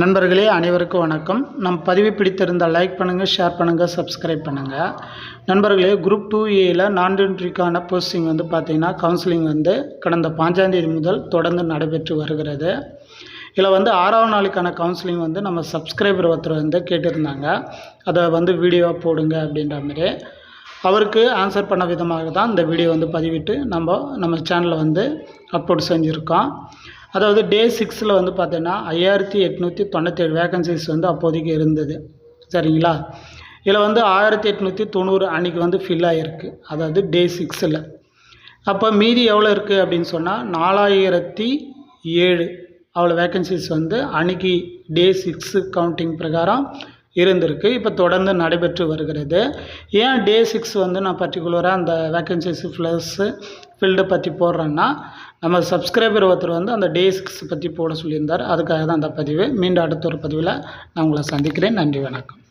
நண்பர்களே அனைவருக்கும் வணக்கம். நம் பதிவு பிடித்திருந்தால் லைக் பண்ணுங்கள் ஷேர் பண்ணுங்கள் சப்ஸ்கிரைப் பண்ணுங்கள் நண்பர்களே குரூப் டூ ஏயில் நான் என்ட்ரிக்கான போஸ்டிங் வந்து பார்த்திங்கன்னா கவுன்சிலிங் வந்து கடந்த பாஞ்சாந்தேதி முதல் தொடர்ந்து நடைபெற்று வருகிறது. இதில் வந்து ஆறாவது நாளுக்கான கவுன்சிலிங் வந்து நம்ம சப்ஸ்கிரைபர் ஒருத்தர் வந்து கேட்டிருந்தாங்க. அதை வந்து வீடியோவாக போடுங்க அப்படின்ற மாதிரி. அவருக்கு ஆன்சர் பண்ண விதமாக தான் இந்த வீடியோ வந்து பதிவிட்டு நம்ம நம்ம சேனலில் வந்து அப்லோட் செஞ்சுருக்கோம். அதாவது டே சிக்ஸில் வந்து பார்த்தோன்னா ஐயாயிரத்தி எட்நூற்றி தொண்ணூற்றேழு வேகன்சிஸ் வந்து அப்போதைக்கு இருந்தது. சரிங்களா? இதில் வந்து ஆயிரத்தி எட்நூற்றி தொண்ணூறு அன்றைக்கி வந்து ஃபில் ஆகிருக்கு அதாவது டே சிக்ஸில் அப்போ மீதி எவ்வளோ இருக்குது அப்படின்னு சொன்னால் நாலாயிரத்தி ஏழு அவ்வளோ வேக்கன்சிஸ் வந்து அன்றைக்கி டே சிக்ஸு கவுண்டிங் பிரகாரம் இருந்திருக்கு. இப்போ தொடர்ந்து நடைபெற்று வருகிறது. ஏன் டே சிக்ஸ் வந்து நான் பர்டிகுலராக அந்த வேக்கன்சிஸ் ஃப்ளஸ்ஸு ஃபீல்டை பற்றி போடுறேன்னா நம்ம சப்ஸ்கிரைபர் ஒருத்தர் வந்து அந்த டே சிக்ஸ் பற்றி போட சொல்லியிருந்தார். அதுக்காக தான் அந்த பதிவு. மீண்டும் அடுத்த ஒரு பதிவில் நான் உங்களை சந்திக்கிறேன். நன்றி வணக்கம்.